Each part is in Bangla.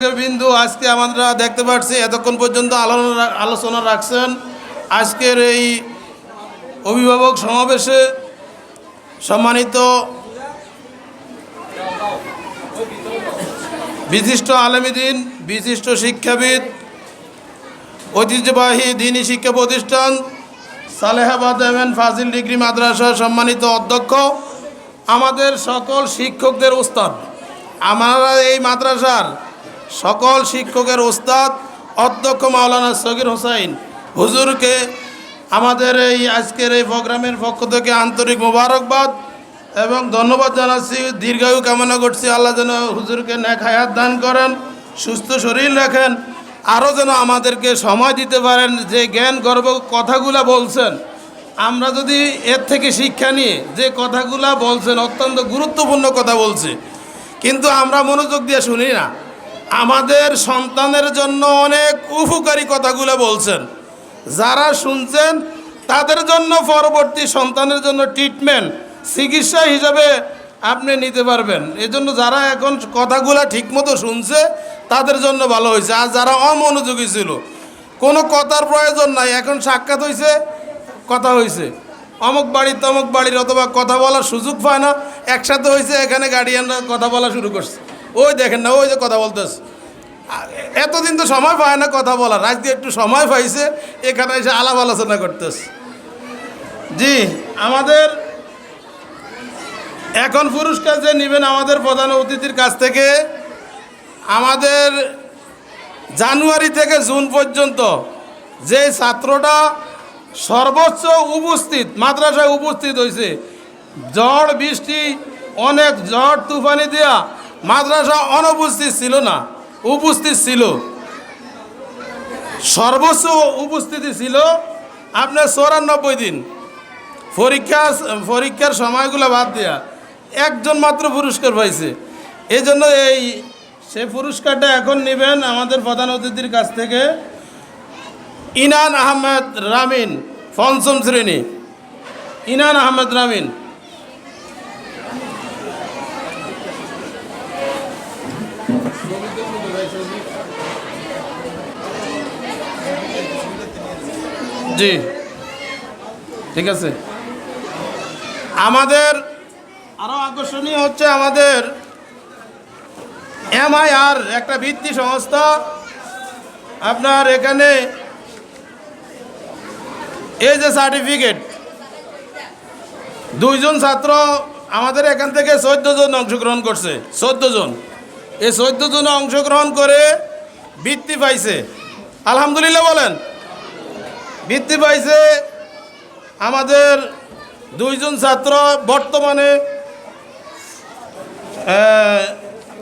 বিন্দু আজকে আমরা দেখতে পাচ্ছি এতক্ষণ পর্যন্ত আলো- আলোচনা রাখছেন। আজকের এই অভিভাবক সমাবেশে সম্মানিত বিশিষ্ট আলমীদিন, বিশিষ্ট শিক্ষাবিদ, ঐতিহ্যবাহী দিনী শিক্ষা প্রতিষ্ঠান, সালেহাবাদ এমএন ফাজিল ডিগ্রি মাদ্রাসার সম্মানিত অধ্যক্ষ, আমাদের সকল শিক্ষকদের উস্তাদ। আমরা এই মাদ্রাসার সকল শিক্ষকের ওস্তাদ, অধ্যক্ষ মাওলানা সগির হোসাইন হুজুরকে আমাদের এই আজকের এই প্রোগ্রামের পক্ষ থেকে আন্তরিক মোবারকবাদ এবং ধন্যবাদ জানাচ্ছি। দীর্ঘায়ু কামনা করছি। আল্লাহ যেন হুজুরকে ন্যাক হায়াত দান করেন, সুস্থ শরীর রাখেন আরও যেন আমাদেরকে সময় দিতে পারেন। যে জ্ঞান, গর্ব কথাগুলা বলছেন, আমরা যদি এর থেকে শিক্ষা নিয়ে যে কথাগুলা বলছেন, অত্যন্ত গুরুত্বপূর্ণ কথা বলছে, কিন্তু আমরা মনোযোগ দিয়ে শুনি না। আমাদের সন্তানের জন্য অনেক উপকারী কথাগুলো বলছেন। যারা শুনছেন, তাদের জন্য পরবর্তী সন্তানের জন্য ট্রিটমেন্ট চিকিৎসা হিসাবে আপনি নিতে পারবেন। এই জন্য যারা এখন কথাগুলো ঠিকমতো শুনছে, তাদের জন্য ভালো হয়েছে। আর যারা অমনোযোগী ছিল, কোনো কথার প্রয়োজন নাই। এখন সাক্ষাৎ হয়েছে কথা হয়েছে অমুক বাড়ির তমুক বাড়ির অথবা কথা বলার সুযোগ পায় না। একসাথে হয়েছে এখানে গার্ডিয়ানরা কথা বলা শুরু করছে। ওই দেখেন না, ওই যে কথা বলতেছে। এতদিন তো সময় পায় না কথা বলার আজকে একটু সময় পাইছে, এখানে এসে আলাপ আলোচনা করতেছে। জি, আমাদের এখন পুরস্কার যে নেবেন আমাদের প্রধান অতিথির কাছ থেকে, আমাদের জানুয়ারি থেকে জুন পর্যন্ত যে ছাত্রটা সর্বোচ্চ উপস্থিত, মাদ্রাসায় উপস্থিত হয়েছে ঝড়, বৃষ্টি, অনেক ঝড়, তুফানি দেয়া মাদ্রাসা অনুপস্থিত ছিল না, উপস্থিত ছিল। সর্বোচ্চ উপস্থিতি ছিল আপনার চৌরানব্বই দিন। পরীক্ষা, পরীক্ষার সময়গুলো বাদ দেয়া একজন মাত্র পুরস্কার পাইছে। এই জন্য এই সে পুরস্কারটা এখন নেবেন আমাদের প্রধান অতিথির কাছ থেকে ইনান আহমেদ রামিন পঞ্চম শ্রেণি। ইনান আহমেদ রামিন। জি। ঠিক আছে। আমাদের আরও আকর্ষণীয় হচ্ছে আমাদের এমআইআর, একটা ভিত্তি সংস্থা। আপনার এখানে এই যে সার্টিফিকেট, দুইজন ছাত্র আমাদের এখান থেকে চোদ্দ জন অংশগ্রহণ করছে, চোদ্দ জন। এই চোদ্দ জন অংশগ্রহণ করে বৃত্তি পাইছে। আলহামদুলিল্লাহ বলেন। বৃত্তি পাইছে আমাদের দুইজন ছাত্র বর্তমানে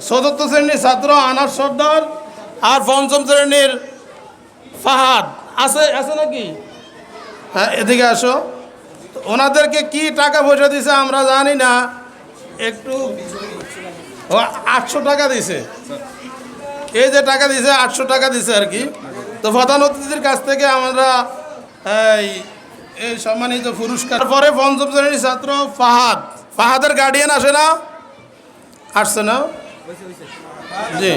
চতুর্থ শ্রেণির ছাত্র আনার সর্দার আর পঞ্চম শ্রেণির ফাহাদ। আছে আছে নাকি? হ্যাঁ এদিকে আসো। ওনাদেরকে কি টাকা পয়সা দিছে আমরা জানি না। একটু ও, আটশো টাকা দিছে। এই যে টাকা দিছে, আটশো টাকা দিছে আর কি। তো প্রধান অতিথির কাছ থেকে আমরা, এই এই সম্মানিত পুরস্কার। পরে পঞ্চম শ্রেণির ছাত্র ফাহাদ। ফাহাদের গার্ডিয়ান আসে না? আসছে না? জি।